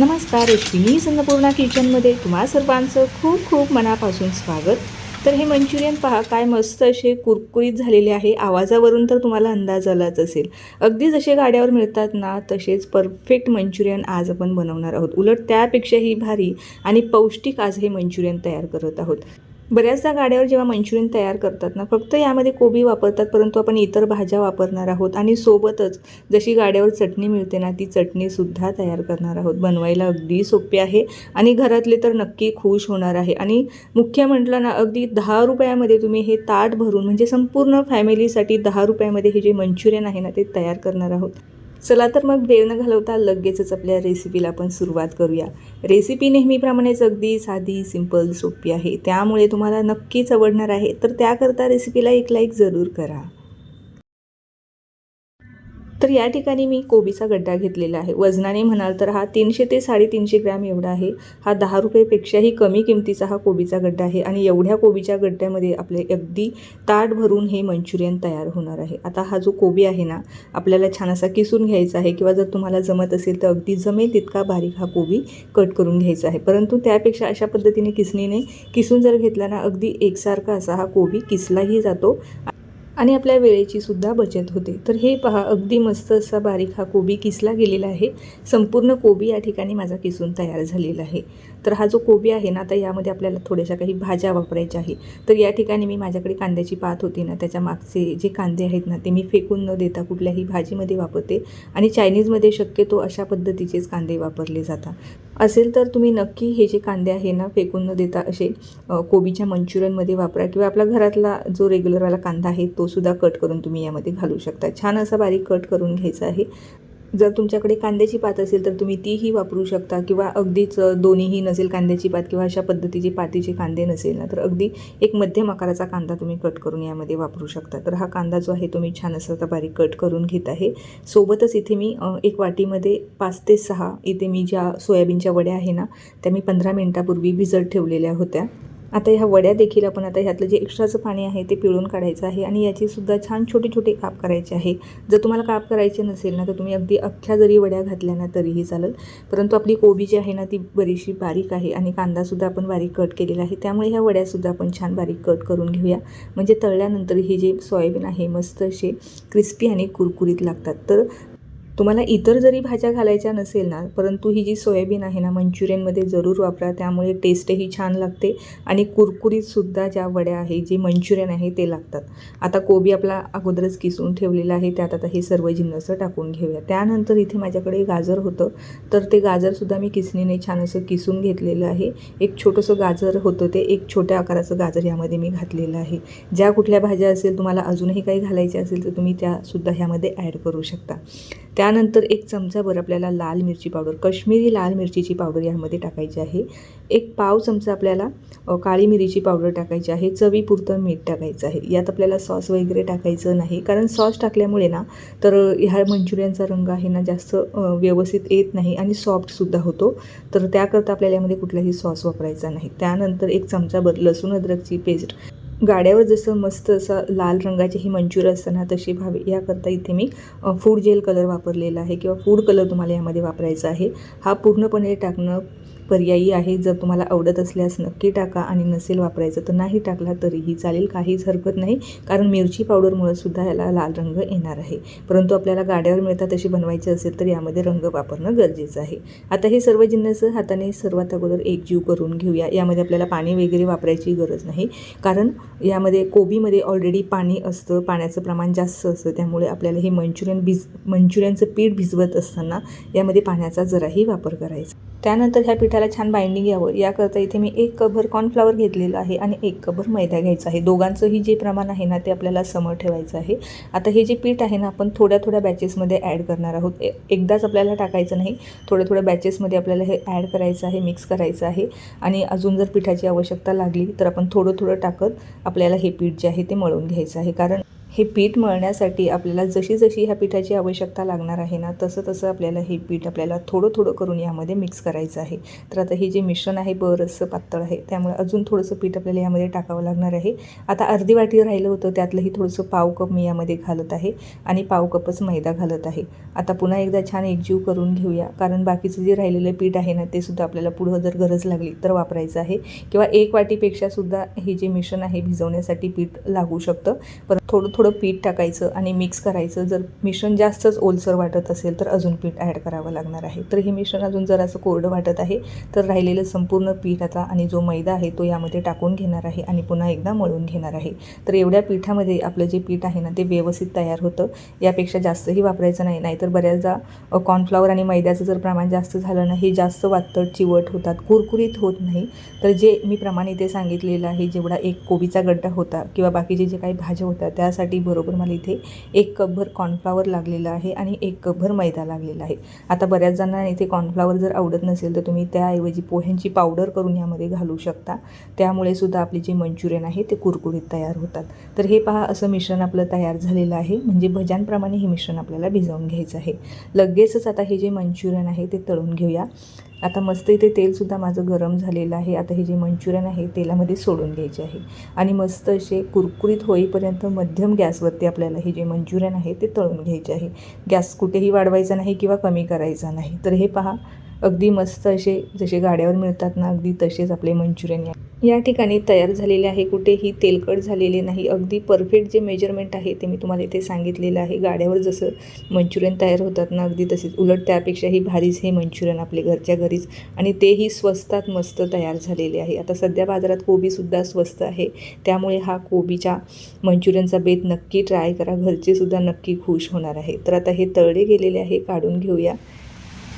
नमस्कार मी संन्नपूर्णा किचनमध्ये तुम्हा सर्वांचं खूप खूप मनापासून स्वागत. तर हे मंचुरियन पहा काय मस्त असे कुरकुरीत झालेले आहे. आवाजावरून तर तुम्हाला अंदाज आलाच असेल. अगदी जसे गाड्यावर मिळतात ना तसेच परफेक्ट मंचुरियन आज आपण बनवणार आहोत. उलट त्यापेक्षाही भारी आणि पौष्टिक आज हे मंचुरियन तयार करत आहोत. बऱ्याचदा गाड्यावर जेव्हा मंचुरियन तयार करतात ना फक्त यामध्ये कोबी वापरतात परंतु आपण इतर भाज्या वापरणार आहोत आणि सोबतच जशी गाड्यावर चटणी मिळते ना ती चटणीसुद्धा तयार करणार आहोत. बनवायला अगदी सोपे आहे आणि घरातले तर नक्की खुश होणार आहे. आणि मुख्य म्हटलं ना अगदी दहा रुपयामध्ये तुम्ही हे ताट भरून म्हणजे संपूर्ण फॅमिलीसाठी दहा रुपयामध्ये हे जे मंचुरियन आहे ना ते तयार करणार आहोत. चला तर मग वेळ न घालवता लगेचच आपल्या रेसिपीला आपण सुरुवात करूया. रेसिपी नेहमीप्रमाणेच अगदी साधी सिंपल सोपी आहे. त्यामुळे तुम्हाला नक्कीच आवडणार आहे. तर त्याकरता रेसिपीला एक लाईक जरूर करा. तर या ठिकाणी मी कोबीचा गड्डा घेतलेला आहे. वजनाने म्हणाल तर हा तीनशे ते साडेतीनशे ग्रॅम एवढा आहे. हा दहा रुपयेपेक्षाही कमी किमतीचा हा कोबीचा गड्डा आहे आणि एवढ्या कोबीच्या गड्ड्यामध्ये आपले अगदी ताट भरून हे मंचुरियन तयार होणार आहे. आता हा जो कोबी आहे ना आपल्याला छान असा किसून घ्यायचा आहे किंवा जर तुम्हाला जमत असेल तर अगदी जमेल तितका बारीक हा कोबी कट करून घ्यायचा आहे. परंतु त्यापेक्षा अशा पद्धतीने किसणीने किसून जर घेतला ना अगदी एकसारखा असा हा कोबी किसलाही जातो. आणि आपल्या वेळेची सुद्धा बचत होते. तर हे पहा अगदी मस्त असा बारीक हा कोबी किसला गेलेला आहे. संपूर्ण कोबी या ठिकाणी माझा किसून तयार झालेला आहे. तर हा जो कोबी आहे ना आता यामध्ये आपल्याला थोड्याशा काही भाज्या वापरायच्या आहे तर या ठिकाणी मी माझ्याकडे कांद्याची पात होती ना त्याच्या मागचे जे कांदे आहेत ना ते मी फेकून न देता कुठल्याही भाजीमध्ये वापरते. आणि चायनीजमध्ये शक्यतो अशा पद्धतीचेच कांदे वापरले जातात. असेल तर तुम्ही नक्की हे जे कांदे आहे ना फेकून न देता असे कोबीच्या मंचुरियनमध्ये वापरा किंवा आपला घरातला जो रेग्युलरवाला कांदा आहे तोसुद्धा कट करून तुम्ही यामध्ये घालू शकता. छान असा बारीक कट करून घ्यायचा आहे. जर तुमच्याकडे कांद्याची पात असेल तर तुम्ही तीही वापरू शकता किंवा अगदीच दोन्हीही नसेल कांद्याची पात किंवा अशा पद्धतीचे पातीचे कांदे नसेल ना तर अगदी एक मध्यम आकाराचा कांदा तुम्ही कट करून यामध्ये वापरू शकता. तर हा कांदा जो आहे तो मी छान असा आता बारीक कट करून घेत आहे. सोबतच इथे मी एक वाटीमध्ये पाच ते सहा इथे मी ज्या सोयाबीनच्या वड्या आहे ना त्या मी पंधरा मिनटापूर्वी भिजत ठेवलेल्या होत्या. आता ह्या वड्या देखील आपण आता ह्यातलं जे एक्स्ट्राचं पाणी आहे ते पिळून काढायचं आहे आणि याची सुद्धा छान छोटे छोटे काप करायचे आहे. जर तुम्हाला काप करायचे नसेल ना तर तुम्ही अगदी अख्ख्या जरी वड्या घातल्या ना तरीही चालेल. परंतु आपली कोबी जी आहे ना ती बरीचशी बारीक आहे आणि कांदासुद्धा आपण बारीक कट केलेला आहे. त्यामुळे ह्या वड्यासुद्धा आपण छान बारीक कट करून घेऊया. म्हणजे तळल्यानंतर हे जे सोयाबीन आहे मस्त असे क्रिस्पी आणि कुरकुरीत लागतात. तर तुम्हाला इतर जरी भाज्या घालायच्या नसेल ना परंतु ही जी सोयाबीन आहे ना मंचुरियनमध्ये जरूर वापरा. त्यामुळे टेस्टही छान लागते आणि कुरकुरीतसुद्धा ज्या वड्या आहे जे मंचुरियन आहे ते लागतात. आता कोबी आपला अगोदरच किसून ठेवलेला आहे त्यात आता हे सर्व जिन्नस टाकून घेऊया. त्यानंतर इथे माझ्याकडे गाजर होतं तर ते गाजरसुद्धा मी किसणीने छान असं किसून घेतलेलं आहे. एक छोटंसं गाजर होतं ते एक छोट्या आकाराचं गाजर यामध्ये मी घातलेलं आहे. ज्या कुठल्या भाज्या असेल तुम्हाला अजूनही काही घालायच्या असेल तर तुम्ही त्यासुद्धा ह्यामध्ये ॲड करू शकता. त्या त्यानंतर एक चमचाभर आपल्याला लाल मिरची पावडर कश्मीरी लाल मिरचीची पावडर यामध्ये टाकायची आहे. एक पाव चमचा आपल्याला काळी मिरीची पावडर टाकायची आहे. चवीपुरतं मीठ टाकायचं आहे. यात आपल्याला सॉस वगैरे टाकायचं नाही. कारण सॉस टाकल्यामुळे ना तर ह्या मंचुरियनचा रंग आहे ना जास्त व्यवस्थित येत नाही आणि सॉफ्टसुद्धा होतो. तर त्याकरता आपल्याला यामध्ये कुठलाही सॉस वापरायचा नाही. त्यानंतर एक चमचाभर लसूण अद्रकची पेस्ट. गाड्यावर जसं मस्त असं लाल रंगाचे ही मंचुर असताना तशी व्हावे याकरता इथे मी फूड जेल कलर वापरलेला आहे किंवा फूड कलर तुम्हाला यामध्ये वापरायचा आहे. हा पूर्णपणे टाकणं पर्यायी आहे. जर तुम्हाला आवडत असल्यास नक्की टाका आणि नसेल वापरायचं तर नाही टाकला तरीही चालेल. काहीच हरकत नाही. कारण मिरची पावडरमुळे सुद्धा याला लाल रंग येणार आहे. परंतु आपल्याला गाड्यावर मिळतात तशी बनवायची असेल तर यामध्ये रंग वापरणं गरजेचं आहे. आता हे सर्व जिन्नस हाताने सर्वात अगोदर एकजीव करून घेऊया. यामध्ये आपल्याला पाणी वगैरे वापरायची गरज नाही. कारण यामध्ये कोबीमध्ये ऑलरेडी पाणी असतं. पाण्याचं प्रमाण जास्त असतं. त्यामुळे आपल्याला हे मंचुरियन भिज मंचुरियनचं पीठ भिजवत असताना यामध्ये पाण्याचा जराही वापर करायचा. त्यानंतर ह्या पिठाला छान बाइंडिंग यावं. याकरता इथे मी एक कभर कॉर्नफ्लावर घेतलेलं आहे आणि एक कभर मैदा घ्यायचा आहे. दोघांचंही जे प्रमाण आहे ना ते आपल्याला समोर ठेवायचं आहे. आता हे जे पीठ आहे ना आपण थोड्या थोड्या बॅचेसमध्ये ॲड करणार आहोत. एकदाच आपल्याला टाकायचं नाही. थोड्या थोड्या बॅचेसमध्ये आपल्याला हे ॲड करायचं आहे मिक्स करायचं आहे. आणि अजून जर पिठाची आवश्यकता लागली तर आपण थोडं थोडं टाकत आपल्याला हे पीठ जे आहे ते मळून घ्यायचं आहे. कारण हे पीठ मळण्यासाठी आपल्याला जशी जशी ह्या पिठाची आवश्यकता लागणार आहे ना तसं तसं आपल्याला हे पीठ आपल्याला थोडं थोडं करून यामध्ये मिक्स करायचं आहे. तर आता हे जे मिश्रण आहे बरंचसं पातळ आहे त्यामुळे अजून थोडंसं पीठ आपल्याला यामध्ये टाकावं लागणार आहे. आता अर्धी वाटी राहिलं होतं त्यातलंही थोडंसं पाव कप मी यामध्ये घालत आहे आणि पाव कपच मैदा घालत आहे. आता पुन्हा एकदा छान एकजीव करून घेऊया कारण बाकीचं जे राहिलेलं पीठ आहे ना ते सुद्धा आपल्याला पुढं जर गरज लागली तर वापरायचं आहे. किंवा एक वाटीपेक्षा सुद्धा हे जे मिश्रण आहे भिजवण्यासाठी पीठ लागू शकतं. पर थोडं थोडं पीठ टाकायचं आणि मिक्स करायचं. जर मिश्रण जास्तच ओलसर वाटत असेल तर अजून पीठ ॲड करावं लागणार आहे. तर हे मिश्रण अजून जर असं कोरडं वाटत आहे. तर राहिलेलं संपूर्ण पीठ आता आणि जो मैदा आहे तो यामध्ये टाकून घेणार आहे आणि पुन्हा एकदा मळून घेणार आहे. तर एवढ्या पिठामध्ये आपलं जे पीठ आहे ना ते व्यवस्थित तयार होतं. यापेक्षा जास्तही वापरायचं नाही. नाहीतर बऱ्याचदा कॉर्नफ्लॉवर आणि मैद्याचं जर प्रमाण जास्त झालं ना हे जास्त वातळ चिवट होतात. कुरकुरीत होत नाही. तर जे मी प्रमाण इथे सांगितलेलं आहे जेवढा एक कोबीचा गड्डा होता किंवा बाकीचे जे काही भाज्या होत्या त्यासाठी बरोबर मला इथे एक कपभर कॉर्नफ्लावर लागलेलं आहे आणि एक कपभर मैदा लागलेला आहे. आता बऱ्याच जणांना इथे कॉर्नफ्लावर जर आवडत नसेल तर तुम्ही त्याऐवजी पोह्यांची पावडर करून यामध्ये घालू शकता. त्यामुळे सुद्धा आपले जे मंचुरियन आहे ते कुरकुरीत तयार होतात. तर हे पहा असं मिश्रण आपलं तयार झालेलं आहे. म्हणजे भज्यांप्रमाणे हे मिश्रण आपल्याला भिजवून घ्यायचं आहे. लगेचच आता हे जे मंचुरियन आहे ते तळून घेऊया. आता मस्त इथे तेलसुद्धा माझं गरम झालेलं आहे. आता हे जे मंचुरियन आहे तेलामध्ये सोडून घ्यायचे आहे. आणि मस्त असे कुरकुरीत होईपर्यंत मध्यम गॅसवरती आपल्याला हे जे मंचुरियन आहे ते तळून घ्यायचे आहे. गॅस कुठेही वाढवायचा नाही किंवा कमी करायचा नाही. तर हे पहा अगदी मस्त असे जसे गाड्यावर मिळतात ना अगदी तसेच आपले मंचुरियन या. या ठिकाणी तयार झालेले आहे कुठेही तेलकट झालेले नाही. अगदी परफेक्ट जे मेजरमेंट आहे ते मी तुम्हाला इथे सांगितलेलं आहे. गाड्यावर जसं मंचुरियन तयार होतात ना अगदी तसेच. उलट त्यापेक्षाही भारीच हे मंचुरियन आपले घरच्या घरीच. आणि तेही स्वस्तात मस्त तयार झालेले आहे. आता सध्या बाजारात कोबीसुद्धा स्वस्त आहे. त्यामुळे हा कोबीच्या मंचुरियनचा बेत नक्की ट्राय करा. घरचेसुद्धा नक्की खुश होणार आहे. तर आता हे तळले गेलेले आहे काढून घेऊया.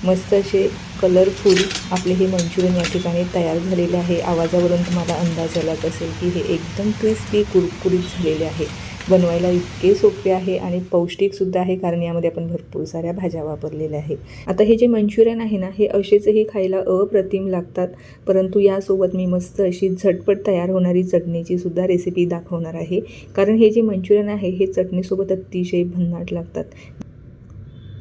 मस्त असे कलरफुल आपले हे मंचुरियन या ठिकाणी तयार झालेले आहे. आवाजावरून तुम्हाला अंदाज आलाच असेल की हे एकदम क्रिस्पी कुरकुरीत झालेले आहे. बनवायला इतके सोपे आहे आणि पौष्टिकसुद्धा आहे कारण यामध्ये आपण भरपूर साऱ्या भाज्या वापरलेल्या आहे आता हे जे मंचुरियन आहे ना हे असेचही खायला अप्रतिम लागतात. परंतु यासोबत मी मस्त अशी झटपट तयार होणारी चटणीची सुद्धा रेसिपी दाखवणार आहे. कारण हे जे मंचुरियन आहे हे चटणीसोबत अतिशय भन्नाट लागतात.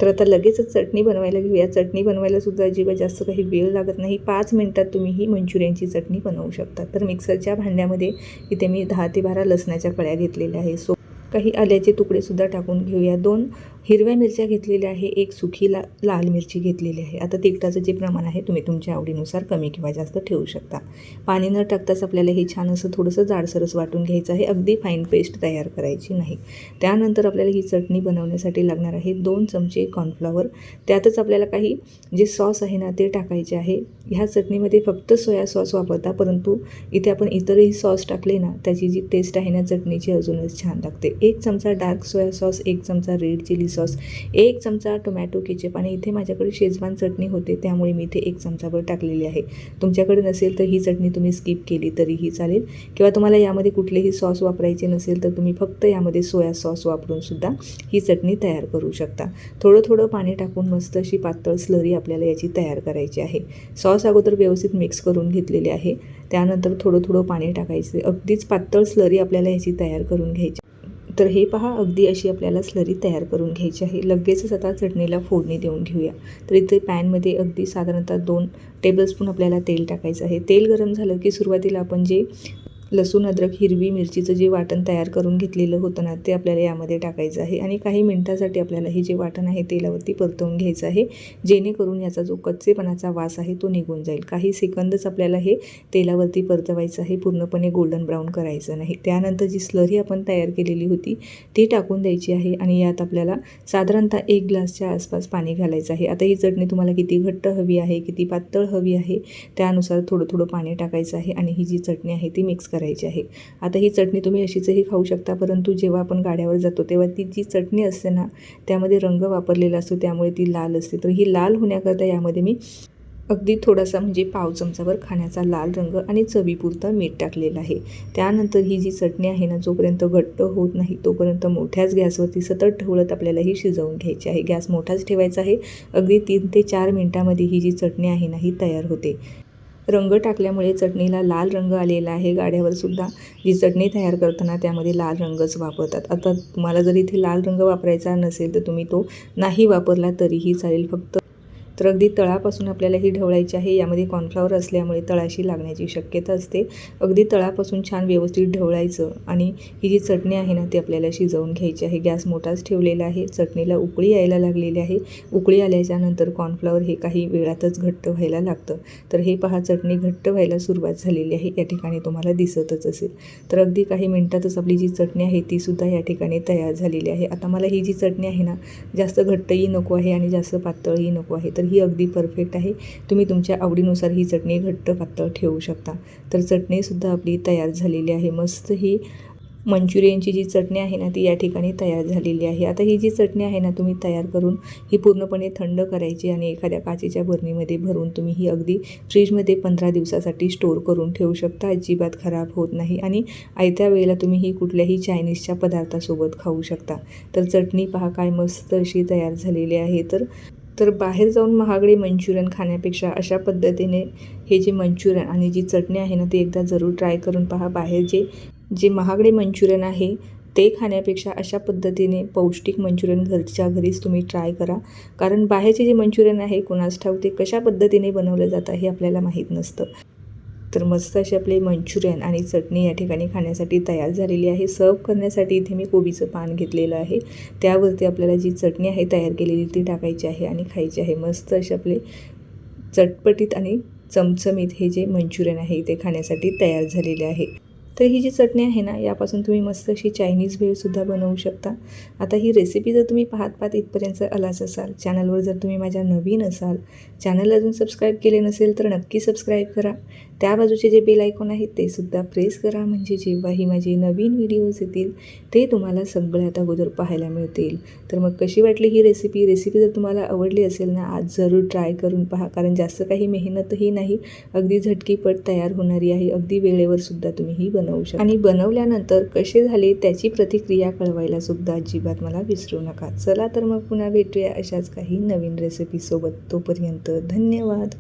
तर आता लगेचच चटणी बनवायला घेऊया. चटणी बनवायलासुद्धा अजिबात जास्त काही वेळ लागत नाही. पाच मिनटात तुम्ही ही मंचुरियनची चटणी बनवू शकता. तर मिक्सरच्या भांड्यामध्ये इथे मी दहा ते बारा लसणाच्या कळ्या घेतलेल्या आहे सो काही आल्याचे तुकडेसुद्धा टाकून घेऊया. दोन हिरव्या मिरच्या घेतलेल्या आहे एक सुखी ला लाल मिरची घेतलेली आहे. आता तिखटाचं जे प्रमाण आहे तुम्ही तुमच्या आवडीनुसार कमी किंवा जास्त ठेवू शकता. पाणी न टाकताच आपल्याला हे छान असं थोडंसं जाडसरस वाटून घ्यायचं आहे. अगदी फाईन पेस्ट तयार करायची नाही. त्यानंतर आपल्याला ही चटणी बनवण्यासाठी लागणार आहे दोन चमचे कॉर्नफ्लॉवर त्यातच आपल्याला काही जे सॉस आहे ना ते टाकायचे आहे. ह्या चटणीमध्ये फक्त सोया सॉस वापरता परंतु इथे आपण इतरही सॉस टाकले ना त्याची जी टेस्ट आहे ना चटणीची अजूनच छान लागते. एक चमचा डार्क सोया सॉस एक चमचा रेड चिली सॉस एक चमचा टोमॅटो केचप आणि इथे माझ्याकडे शेजवान चटणी होते त्यामुळे मी इथे एक चमचाभर टाकलेली आहे. तुमच्याकडे नसेल तर ही चटणी तुम्ही स्किप केली तरीही चालेल. किंवा तुम्हाला यामध्ये कुठलेही सॉस वापरायचे नसेल तर तुम्ही फक्त यामध्ये सोया सॉस वापरून सुद्धा ही चटणी तयार करू शकता. थोडं थोडं पाणी टाकून मस्त अशी पातळ स्लरी आपल्याला याची तयार करायची आहे. सॉस अगोदर व्यवस्थित मिक्स करून घेतलेले आहे. त्यानंतर थोडं थोडं पाणी टाकायचे. अगदीच पातळ स्लरी आपल्याला ह्याची तयार करून घ्यायची तर हे पहा अगदी अशी आपल्याला स्लरी तयार करून घ्यायची आहे. लगेचच आता चटणीला फोडणी देऊन घेऊया. तर इथे पॅनमध्ये अगदी साधारणतः दोन टेबलस्पून आपल्याला तेल टाकायचं आहे. तेल गरम झालं की सुरुवातीला आपण जे लसूण अद्रक हिरवी मिरचीचं जे वाटण तयार करून घेतलेलं होतं ना ते आपल्याला यामध्ये टाकायचं आहे. आणि काही मिनटासाठी आपल्याला हे जे वाटण आहे तेलावरती परतवून घ्यायचं आहे. जेणेकरून याचा जो कच्चेपणाचा वास आहे तो निघून जाईल. काही सेकंदच आपल्याला हे तेलावरती परतवायचं आहे पूर्णपणे गोल्डन ब्राऊन करायचं नाही. त्यानंतर जी स्लरी आपण तयार केलेली होती ती टाकून द्यायची आहे आणि यात आपल्याला साधारणतः एक ग्लासच्या आसपास पाणी घालायचं आहे. आता ही चटणी तुम्हाला किती घट्ट हवी आहे किती पातळ हवी आहे त्यानुसार थोडं थोडं पाणी टाकायचं आहे आणि ही जी चटणी आहे ती मिक्स करायची करायची आहे. आता ही चटणी तुम्ही अशीचही खाऊ शकता परंतु जेव्हा आपण गाड्यावर जातो तेव्हा ती जी चटणी असते ना त्यामध्ये रंग वापरलेला असतो त्यामुळे ती लाल असते. तर ही लाल होण्याकरता यामध्ये मी अगदी थोडासा म्हणजे पाव चमचावर खाण्याचा लाल रंग आणि चवीपुरता मीठ टाकलेलं आहे. त्यानंतर ही जी चटणी आहे ना जोपर्यंत घट्ट होत नाही तोपर्यंत मोठ्याच गॅसवरती सतत ठेवलत आपल्याला ही शिजवून घ्यायची आहे. गॅस मोठाच ठेवायचा आहे. अगदी तीन ते चार मिनटामध्ये ही जी चटणी आहे ना ही तयार होते. रंग टाकल्यामुळे चटणीला लाल रंग आलेला आहे. गाड्यावर सुद्धा जी चटणी तयार करताना त्यामध्ये लाल रंगच वापरतात. आता तुम्हाला जर इथे लाल रंग वापरायचा नसेल तर तुम्ही तो नाही वापरला तरीही चालेल. फक्त तर अगदी तळापासून आपल्याला ही ढवळायची आहे. यामध्ये कॉर्नफ्लॉवर असल्यामुळे तळाशी लागण्याची शक्यता असते. अगदी तळापासून छान व्यवस्थित ढवळायचं आणि ही जी चटणी आहे ना ती आपल्याला शिजवून घ्यायची आहे. गॅस मोठाच ठेवलेला आहे. चटणीला उकळी यायला लागलेली आहे. उकळी आल्याच्यानंतर कॉर्नफ्लॉवर हे काही वेळातच घट्ट व्हायला लागतं. तर हे पहा चटणी घट्ट व्हायला सुरुवात झालेली आहे. या ठिकाणी तुम्हाला दिसतच असेल. तर अगदी काही मिनटातच आपली जी चटणी आहे ती सुद्धा या ठिकाणी तयार झालेली आहे. आता मला ही जी चटणी आहे ना जास्त घट्टही नको आहे आणि जास्त पातळही नको आहे. तर ही अगदी परफेक्ट आहे. तुम्ही तुमच्या आवडीनुसार ही चटणी घट्ट पातळ ठेवू शकता. तर चटणीसुद्धा आपली तयार झालेली आहे. मस्त ही मंचुरियनची जी चटणी आहे ना ती या ठिकाणी तयार झालेली आहे. आता ही जी चटणी आहे ना तुम्ही तयार करून ही पूर्णपणे थंड करायची आणि एखाद्या काचेच्या बरणीमध्ये भरून तुम्ही ही अगदी फ्रीजमध्ये पंधरा दिवसासाठी स्टोर करून ठेवू शकता. अजिबात खराब होत नाही आणि आयत्या वेळेला तुम्ही ही कुठल्याही चायनीजच्या पदार्थासोबत खाऊ शकता. तर चटणी पहा काय मस्त अशी तयार झालेली आहे. तर तर बाहेर जाऊन महागडे मंचुरियन खाण्यापेक्षा अशा पद्धतीने हे जे मंचुरियन आणि जी चटणी आहे ना ती एकदा जरूर ट्राय करून पहा. बाहेर जे जे महागडे मंचुरियन आहे ते खाण्यापेक्षा अशा पद्धतीने पौष्टिक मंचुरियन घरच्या घरीच तुम्ही ट्राय करा. कारण बाहेरचे जे मंचुरियन आहे कुणास ठाऊक ते कशा पद्धतीने बनवलं जातं हे आपल्याला माहीत नसतं. तर मस्त असे आपले मंचुरियन आणि चटणी या ठिकाणी खाण्यासाठी तयार झालेली आहे. सर्व करण्यासाठी इथे मी कोबीचं पान घेतलेलं आहे. त्यावरती आपल्याला जी चटणी आहे तयार केलेली ती टाकायची आहे आणि खायची आहे. मस्त असे आपले चटपटीत आणि चमचमीत हे जे मंचुरियन आहे ते खाण्यासाठी तयार झालेले आहे. तर ही जी चटणी आहे ना यापासून तुम्ही मस्त अशी चायनीज भेळसुद्धा बनवू शकता. आता ही रेसिपी जर तुम्ही पाहत पाहत इथपर्यंत आलाच असाल चॅनलवर जर तुम्ही माझ्या नवीन असाल चॅनल अजून सबस्क्राईब केले नसेल तर नक्की सबस्क्राईब करा. त्या बाजूचे जे बेल आयकॉन आहेत ते सुद्धा प्रेस करा म्हणजे जेव्हाही माझे नवीन व्हिडिओज येतील ते तुम्हाला सगळ्यात अगोदर पाहायला मिळतील. तर मग कशी वाटली ही रेसिपी रेसिपी जर तुम्हाला आवडली असेल ना आज जरूर ट्राय करून पहा कारण जास्त काही मेहनतही नाही अगदी झटकीपट तयार होणारी आहे अगदी वेळेवर सुद्धा तुम्ही ही बनवा बनवू शकता. आणि बनवल्यानंतर कसे झाले त्याची प्रतिक्रिया कळवायला सुद्धा अजिबात मला विसरू नका. चला तर मग पुन्हा भेटूया अशाच काही नवीन रेसिपीसोबत तोपर्यंत धन्यवाद.